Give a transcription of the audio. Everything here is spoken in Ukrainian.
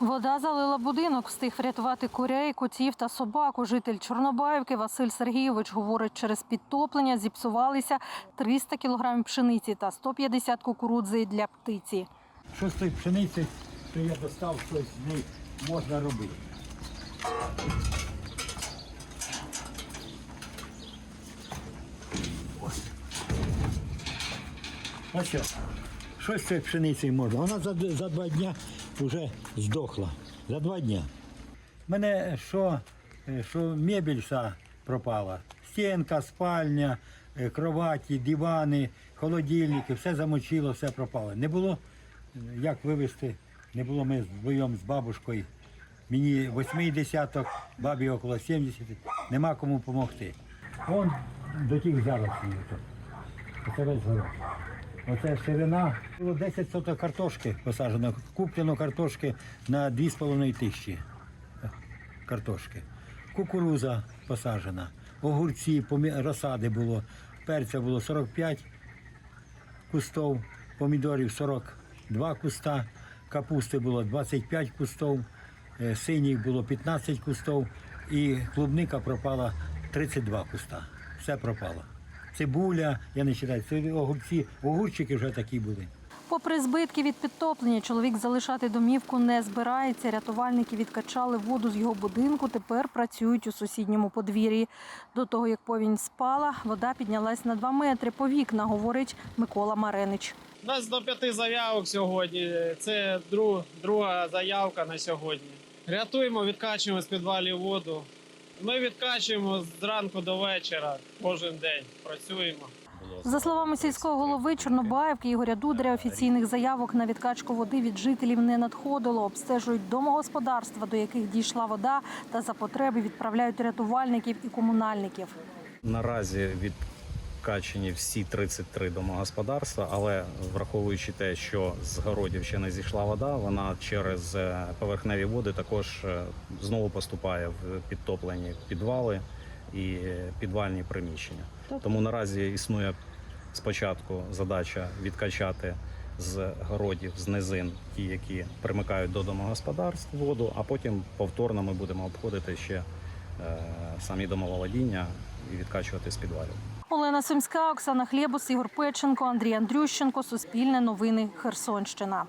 Вода залила будинок, встиг врятувати курей, котів та собаку. Житель Чорнобаївки Василь Сергійович говорить, через підтоплення зіпсувалися 300 кілограмів пшениці та 150 кукурудзи для птиці. Що з тої пшениці, що я достав, щось з неї можна робити. Ось. Ось що. Щось з цієї пшениці можна. Вона за, за два дні вже здохла. За два дні. Мене що, е, що мебель вся пропала. Стінка, спальня, е, кроваті, дивани, холодильники, все замочило, все пропало. Не було е, як вивезти, не було ми вдвоєм з бабушкою. Мені 80, бабі около 70, нема кому допомогти. Вон до тих зараз тут. Оце весь город. Оце ширина. Було 10 соток картошки посаджено. Куплено картошки на 2,5 тисячі картошки. Кукуруза посаджена, огурці, розсади було, перця було 45 кустов, помідорів 42 куста, капусти було 25 кустов, е, синіх було 15 кустов і клубника пропала 32 куста. Все пропало. Цибуля, я не вважаю, це огурці, огурчики вже такі були. Попри збитки від підтоплення, чоловік залишати домівку не збирається. Рятувальники відкачали воду з його будинку. Тепер працюють у сусідньому подвір'ї. До того як повінь спала, вода піднялась на 2 метри. По вікна, говорить Микола Маренич. У нас до п'яти заявок сьогодні. Це друг, друга заявка на сьогодні. Рятуємо, відкачуємо з підвалів воду. Ми відкачуємо зранку до вечора кожен день. Працюємо. За словами сільського голови Чорнобаївки Ігоря Дударя, офіційних заявок на відкачку води від жителів не надходило. Обстежують домогосподарства, до яких дійшла вода, та за потреби відправляють рятувальників і комунальників. Наразі відкачені всі 33 домогосподарства, але враховуючи те, що з городів ще не зійшла вода, вона через е, поверхневі води також е, знову поступає в підтоплені підвали і е, підвальні приміщення. Тому наразі існує спочатку задача відкачати з городів, з низин, ті, які примикають до домогосподарств воду, а потім повторно ми будемо обходити ще е, самі домоволодіння і відкачувати з підвалів. Олена Симська, Оксана Хлєбус, Ігор Печенко, Андрій Андрющенко. Суспільне новини. Херсонщина.